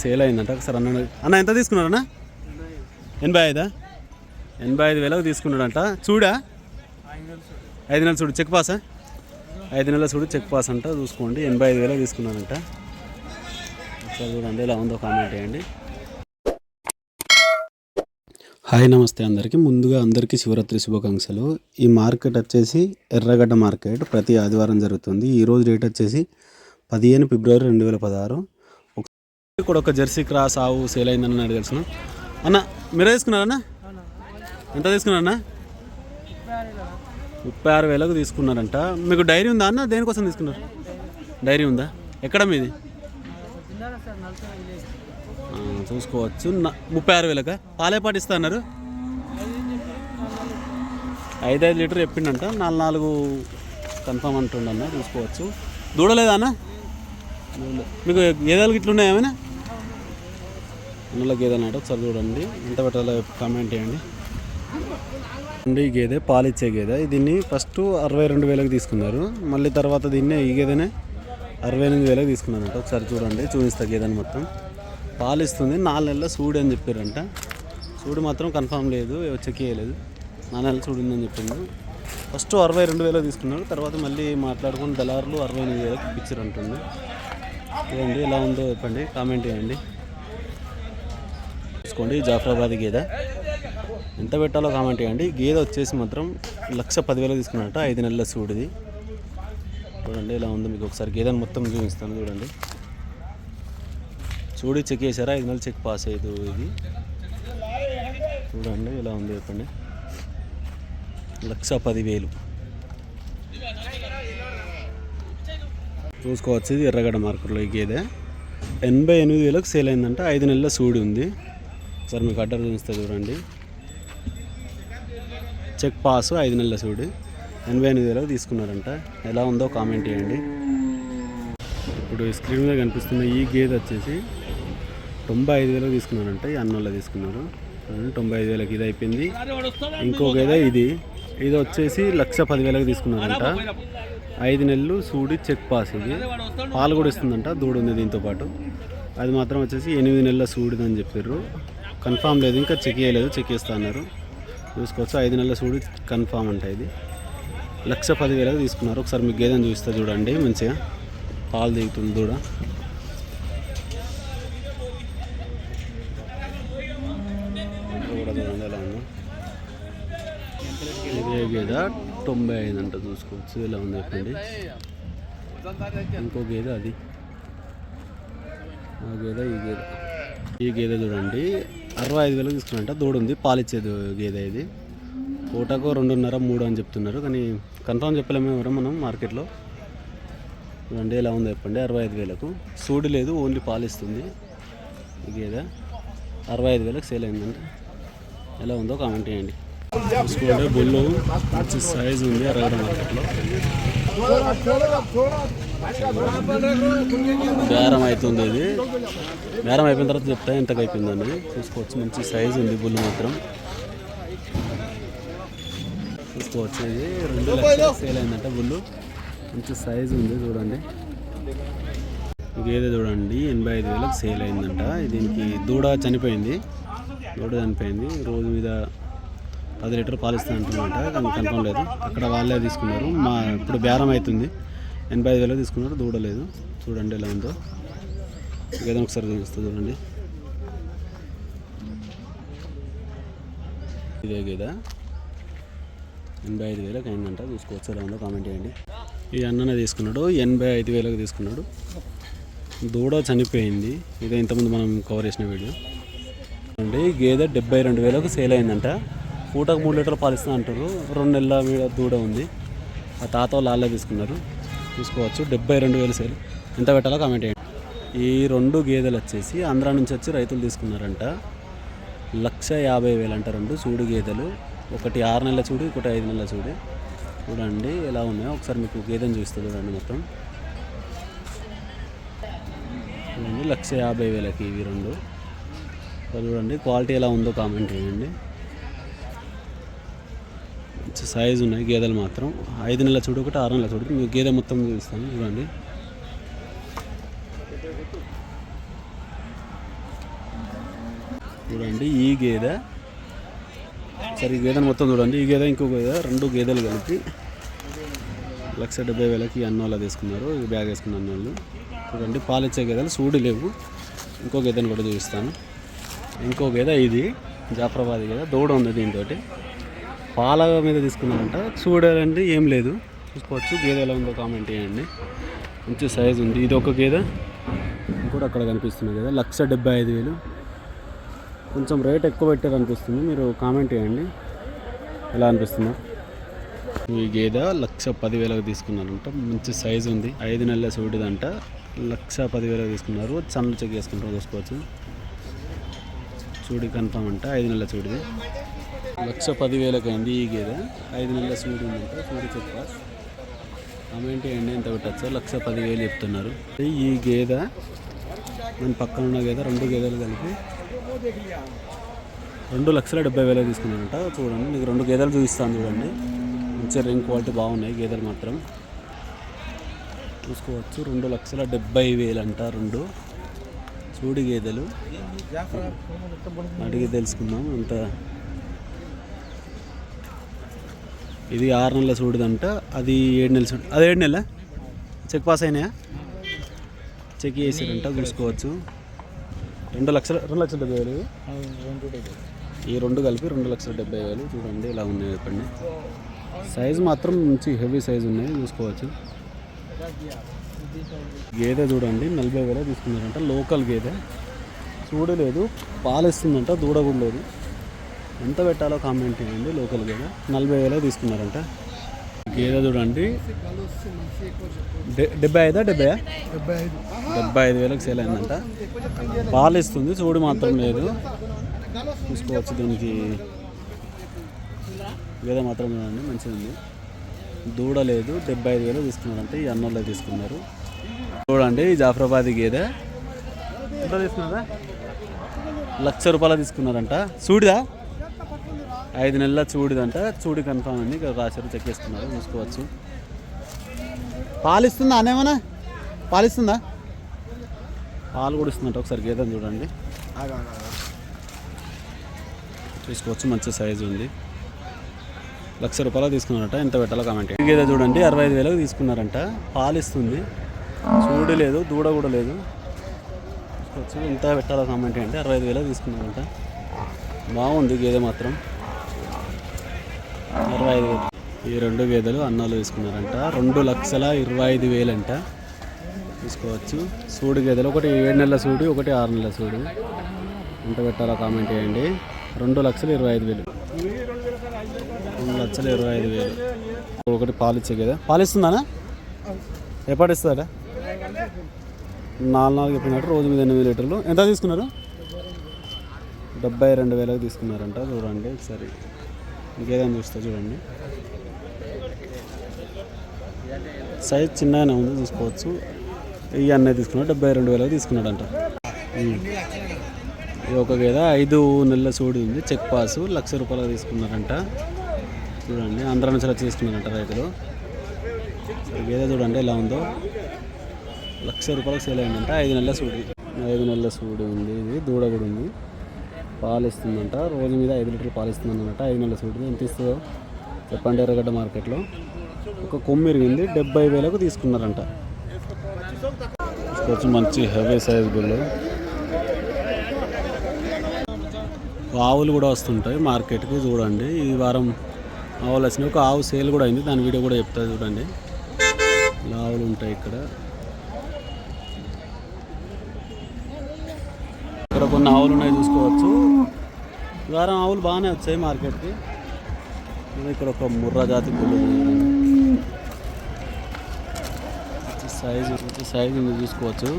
Sale అయిందంట. ఒకసారి అన్న అన్న ఎంత తీసుకున్నారన్న? ఎనభై ఐదా? ఎనభై ఐదు వేలకు తీసుకున్నాడంట. చూడా? ఐదు నెలలు చూడు చెక్ పాసా? ఐదు నెలలు చూడు చెక్ పాస్ అంట. చూసుకోండి ఎనభై ఐదు వేలకు తీసుకున్నాడంట. ఒకసారి చూడండి ఎలా ఉందో కామెంట్ చేయండి. హాయ్ నమస్తే అందరికీ. ముందుగా అందరికీ శివరాత్రి శుభాకాంక్షలు. ఈ మార్కెట్ వచ్చేసి ఎర్రగడ్డ మార్కెట్ ప్రతి ఆదివారం జరుగుతుంది. ఈరోజు డేట్ వచ్చేసి పదిహేను ఫిబ్రవరి రెండు వేల పదహారు. ఇక్కడ ఒక జెర్సీ క్రాస్ ఆవు సేల్ అయిందని నాకు తెలుసు అన్న మీరే తీసుకున్నారన్న? ఎంత తీసుకున్నారన్నా? ముప్పై ఆరు వేలకు తీసుకున్నారంట. మీకు డైరీ ఉందా అన్న? దేనికోసం తీసుకున్నారు? డైరీ ఉందా? ఎక్కడ మీది? చూసుకోవచ్చు. ముప్పై ఆరు వేలక? పాలే పాటిస్తా ఇస్తా అన్నారు. ఐదైదు లీటర్ చెప్పిండంట. నాలుగు నాలుగు కన్ఫామ్ అంటుండన్న చూసుకోవచ్చు. దూడలేదా అన్న? మీకు గేదెలు గిట్లు ఉన్నాయా ఏమైనా? అన్నలో గేదె అంటే ఒకసారి చూడండి. ఎంత పెట్టాలో కామెంట్ చేయండి. అండి ఈ గేదె పాలిచ్చే గేదె. దీన్ని ఫస్ట్ అరవై రెండు వేలకు తీసుకున్నారు. మళ్ళీ తర్వాత దీన్నే ఈ గేదెనే అరవై ఎనిమిది వేలకు తీసుకున్నారంట. ఒకసారి చూడండి చూపిస్తా గేదెని మొత్తం. పాలిస్తుంది నాలుగు నెలల సూడు అని చెప్పారంట. సూడు మాత్రం కన్ఫామ్ లేదు చెక్ చేయలేదు. నాలుగు నెలలు సూడి ఉందని చెప్పింది ఫస్ట్ అరవై రెండు వేలకు తీసుకున్నారు. తర్వాత మళ్ళీ మాట్లాడుకుని దళారులు అరవై ఎనిమిది వేలకు పిక్చర్ చూడండి ఎలా ఉందో చెప్పండి కామెంట్ చేయండి. చూసుకోండి జాఫరాబాద్ గేదె. ఎంత పెట్టాలో కామెంట్ చేయండి. గేదె వచ్చేసి మాత్రం లక్ష పదివేలు తీసుకున్నట్ట. ఐదు నెలల సూడిది. చూడండి ఎలా ఉంది. మీకు ఒకసారి గేదెని మొత్తం చూపిస్తాను. చూడండి. చూడి చెక్ చేశారా? ఐదు నెలలు చెక్ పాస్ అయ్యదు ఇది. చూడండి ఎలా ఉంది చెప్పండి. లక్ష పదివేలు. చూసుకోవచ్చు. ఇది ఎర్రగడ్డ మార్కెట్లో ఈ గేదె. ఎనభై ఎనిమిది వేలకు సేల్ అయిందంటే. ఐదు నెలల సూడి ఉంది. ఒకసారి మీకు అడ్డర్ చూపిస్తే చూడండి. చెక్ పాస్ ఐదు నెలల సూడి. ఎనభై ఎనిమిది వేలకు తీసుకున్నారంట. ఎలా ఉందో కామెంట్ చేయండి. ఇప్పుడు స్క్రీన్ మీద కనిపిస్తున్న ఈ గేదె వచ్చేసి తొంభై ఐదు వేలకు తీసుకున్నారంట. ఈ అన్నోళ్ళ తీసుకున్నారు. తొంభై ఐదు వేలకు ఇది అయిపోయింది. ఇంకో గేదె ఇది. ఇది వచ్చేసి లక్ష పదివేలకు తీసుకున్నారంట. ఐదు నెలలు సూడి చెక్ పాస్ ఇది. పాలు కూడా ఇస్తుందంట దూడ ఉంది దీంతో పాటు. అది మాత్రం వచ్చేసి ఎనిమిది నెలల సూడిదని చెప్పారు కన్ఫామ్ లేదు ఇంకా చెక్ చేయలేదు చెక్ చేస్తా అన్నారు. చూసుకోవచ్చు ఐదు నెలల సూడి కన్ఫామ్ అంట ఇది. లక్ష పదివేలకు తీసుకున్నారు. ఒకసారి మీకు గేదెని చూస్తే చూడండి మంచిగా పాలు దిగుతుంది దూడ. గేద గేదె తొంభై ఐదు అంట చూసుకోవచ్చు ఇలా ఉంది చెప్పండి. ఇంకో గేదె అది. ఆ గేదె ఈ గేదె. ఈ గేదె చూడండి అరవై ఐదు వేలకు తీసుకున్నట్ట దూడ ఉంది పాలిచ్చేది గేదె ఇది. పూటకు రెండున్నర మూడు అని చెప్తున్నారు. కానీ కన్ఫామ్ చెప్పలేము ఎవరు మనం మార్కెట్లో. రెండు ఎలా ఉందో చెప్పండి. అరవై ఐదు వేలకు. సూడి లేదు ఓన్లీ పాలిస్తుంది. గేదె అరవై ఐదు వేలకు సేల్ అయిందంటే. ఎలా ఉందో కామెంట్ చేయండి. చూసుకుంటే బుల్లు మంచి సైజు ఉంది అరవై మార్కెట్లో. బేరం అవుతుంది ఇది. బేరం అయిపోయిన తర్వాత చెప్తా ఎంతకు అయిపోయింది చూసుకోవచ్చు మంచి సైజు ఉంది బుల్లు మాత్రం. చూసుకోవచ్చు ఇది రెండు లక్షలు సేల్ అయిందంట బుల్లు. మంచి సైజు ఉంది చూడండి. గేదె చూడండి ఎనభై ఐదు వేలకు సేల్ అయిందంట. దీనికి దూడ చనిపోయింది. దూడ చనిపోయింది. రోజు మీద పది లీటర్ పాలు ఇస్తా అంటున్నమాట కానీ కన్ఫర్మ్ లేదు అక్కడ వాళ్ళే తీసుకున్నారు. మా ఇప్పుడు బేరం అవుతుంది. ఎనభై ఐదు వేలకు తీసుకున్నారు. దూడలేదు చూడండి ఎలా ఉందో. ఏదో ఒకసారి చూపిస్తా చూడండి. ఇదే గేదా. ఎనభై ఐదు వేలకు అయిందంట. చూసుకోవచ్చు ఎలా ఉందో కామెంట్ చేయండి. ఈ అన్ననే తీసుకున్నాడు. ఎనభై ఐదు వేలకు తీసుకున్నాడు. దూడ చనిపోయింది. ఇదే ఇంతకుముందు మనం కవర్ చేసిన వీడియో. అండి గేదె డెబ్బై రెండు వేలకు సేల్ అయిందంట. పూటకు మూడు లీటర్లు పాలిస్తా అంటారు రెండు నెలల మీద దూడ ఉంది. ఆ తాత వాళ్ళు తీసుకున్నారు. చూసుకోవచ్చు. డెబ్బై రెండు వేలు సేల్. ఎంత పెట్టాలో కామెంట్ చేయండి. ఈ రెండు గేదెలు వచ్చేసి ఆంధ్రా నుంచి వచ్చి రైతులు తీసుకున్నారంట. లక్ష యాభై వేలు అంట రెండు చూడు గేదెలు. ఒకటి ఆరు నెలల చూడు ఒకటి ఐదు నెలల చూడు. చూడండి ఎలా ఉన్నాయో. ఒకసారి మీకు గేదెని చూస్తే చూడండి మొత్తం. చూడండి లక్ష యాభై వేలకి ఇవి రెండు. చూడండి క్వాలిటీ ఎలా ఉందో కామెంట్ చేయండి. సైజ్ ఉన్నాయి. గేదెలు మాత్రం ఐదు నెలల చూడు ఒకటి ఆరు నెలల చూడు మీకు గేదె మొత్తం చూపిస్తాను. చూడండి చూడండి ఈ గేదె. సరే ఈ గేదెని మొత్తం చూడండి. ఈ గేదె ఇంకో గేదె రెండు గేదెలు కలిపి లక్ష డెబ్బై వేలకి అన్నోళ్ళ తీసుకున్నారు. ఈ బ్యాగ్ వేసుకున్న అన్నోళ్ళు చూడండి పాలు ఇచ్చే గేదెలు సూడి లేవు. ఇంకో గేదెను కూడా చూపిస్తాను. ఇంకో గేదె ఇది జాఫరాబాద్ గేదె. దూడ ఉంది దీంతో పాల మీద తీసుకున్నారంట. చూడాలంటే ఏం లేదు. చూసుకోవచ్చు. గేదె ఎలా ఉందో కామెంట్ చేయండి. మంచి సైజు ఉంది. ఇది ఒక గేదె. ఇంకోటి అక్కడ కనిపిస్తుంది కదా లక్ష డెబ్బై ఐదు వేలు. కొంచెం రేట్ ఎక్కువ పెట్టారు అనిపిస్తుంది మీరు కామెంట్ చేయండి. ఎలా అనిపిస్తుందో. ఈ గేదె లక్ష పదివేలకు తీసుకున్నారంట. మంచి సైజు ఉంది. ఐదు నెలల సూటిదంట. లక్ష పదివేలకు తీసుకున్నారు. చన్నులు చెక్ చేసుకుంటారు చూసుకోవచ్చు. చూడి కన్ఫామ్ అంట. ఐదు నెలల చూడిది లక్ష పదివేలకు అయింది ఈ గేదె? ఐదు నెలల సూడు ఉందంట సూడు చెక్ పాస్ ఎండి చేయండి ఎంత పెట్టచ్చో లక్ష పదివేలు చెప్తున్నారు. ఈ గేదె? మన పక్కన ఉన్న గేదె? రెండు గేదెలు కలిపి రెండు లక్షల డెబ్బై వేలు తీసుకున్నారంట. చూడండి నీకు రెండు గేదెలు చూపిస్తాను చూడండి. మంచి రింగ్ క్వాలిటీ బాగున్నాయి గేదెలు మాత్రం. చూసుకోవచ్చు రెండు లక్షల డెబ్బై వేలు అంట రెండు చూడి గేదెలు. అడిగి తెలుసుకుందాం అంత ఇది ఆరు నెలల చూడదంట అది ఏడు నెలల చూడు అది ఏడు నెలల? చెక్ పాస్ అయినాయా? చెక్ చేసారంట చూసుకోవచ్చు రెండు లక్షల రెండు లక్షల డెబ్బై వేలు ఈ రెండు కలిపి రెండు లక్షల డెబ్బై వేలు. చూడండి ఇలా ఉన్నాయి చెప్పండి. సైజు మాత్రం మంచి హెవీ సైజు ఉన్నాయి చూసుకోవచ్చు. గేదె చూడండి నలభై వేల తీసుకున్నారంట. లోకల్ గేదె. చూడలేదు పాలిస్తుందంట దూడ కూడా లేదు ఎంత పెట్టాలో కామెంట్ చేయండి లోకల్ గేదె నలభై వేలే తీసుకున్నారంట. గేదె చూడండి. డె- డెబ్బై ఐదా డెబ్బై డెబ్బై ఐదు వేలకు సేల్ అయిందంట. పాలు ఇస్తుంది చూడు మాత్రం లేదు. చూసుకోవచ్చు దీనికి. గేదె మాత్రం చూడండి మంచిగా ఉంది. దూడ లేదు డెబ్బై ఐదు వేలు తీసుకున్నారంటే. ఈ అన్నోళ్ళే తీసుకున్నారు. చూడండి జాఫరాబాద్ గేదె. ఎంత తీసుకున్నారా? లక్ష రూపాయలు తీసుకున్నారంట. చూడిదా ఐదు నెలల చూడిదంట. చూడి కన్ఫామ్ అండి ఇక్కడ రాశారు చెక్ చేసుకున్నారు చూసుకోవచ్చు పాలిస్తుందా అనేమన్నా పాలిస్తుందా? పాలు కూడా ఇస్తుందంట. ఒకసారి గేదెని చూడండి. చూసుకోవచ్చు మంచి సైజు ఉంది. లక్ష రూపాయలు తీసుకున్నారంట. ఎంత పెట్టాలో కామెంట్ గేదె చూడండి. అరవై ఐదు వేలకు తీసుకున్నారంట. పాలు ఇస్తుంది చూడు లేదు దూడ కూడా లేదు. చూసుకోవచ్చు ఎంత పెట్టాలో కామెంట్ అంటే అరవై ఐదు వేలకు తీసుకున్నారంట. బాగుంది గేదె మాత్రం. ఇరవై ఐదు వేలు. ఈ రెండు గేదెలు అన్నాలు తీసుకున్నారంట. రెండు లక్షల ఇరవై ఐదు వేలంట. తీసుకోవచ్చు. సూడు గేదెలు ఒకటి ఏడు నెలల సూడు ఒకటి ఆరు నెలల సూడు. ఎంత పెట్టాలో కామెంట్ చేయండి. రెండు లక్షలు ఇరవై ఐదు వేలు. రెండు లక్షలు ఇరవై ఐదు వేలు. ఒకటి పాలు ఇచ్చే పాలిస్తుందానా? పాలు ఇస్తుందానా నాలుగు నాలుగు చెప్పినట్టు రోజు మీద ఎనిమిది లీటర్లు. ఎంత తీసుకున్నారు? డెబ్బై రెండు వేలకు తీసుకున్నారంట. చూడండి ఒకసారి. ఇంకేదైనా చూస్తా చూడండి. సైజ్ చిన్నగానే ఉంది చూసుకోవచ్చు. ఈ అన్నయ్య తీసుకున్నాడు డెబ్బై రెండు వేలకు తీసుకున్నాడంట. ఇది ఒక గేదె ఐదు నెలల సూడి ఉంది చెక్ పాస్ లక్ష రూపాయలు తీసుకున్నారంట. చూడండి ఆంధ్ర నుంచి వచ్చి తీసుకున్నారంట రైతులు. గేద గేదె చూడండి ఎలా ఉందో. లక్ష రూపాయలకు సేల్ అయిందంట ఐదు నెలల సూడి. ఐదు నెలల సూడి ఉంది ఇది దూడ కూడా ఉంది. పాలు ఇస్తుందంట రోజు మీద ఐదు లీటర్లు పాలు ఇస్తుందన్నమాట ఐదు నెలల సూడి ఎంత ఇస్తుందో చెప్పండి ఎర్రగడ్డ మార్కెట్లో. ఒక కొమ్మి ఇరిగింది. డెబ్బై వేలకు తీసుకున్నారంట. తీసుకొచ్చి మంచి హెవీ సైజ్ గుళ్ళు ఆవులు కూడా వస్తుంటాయి మార్కెట్కి చూడండి. ఈ వారం ఆవులు వచ్చినాయి. ఒక ఆవు సేల్ కూడా అయింది. దాని వీడియో కూడా చెప్తా చూడండి. ఇలా ఆవులు ఉంటాయి ఇక్కడ. ఇక్కడ కొన్ని ఆవులు ఉన్నాయి చూసుకోవచ్చు. వారం ఆవులు బాగానే వచ్చాయి మార్కెట్కి. ఇక్కడ ఒక ముర్రా జాతి పుల్లు సైజు సైజు చూసుకోవచ్చు.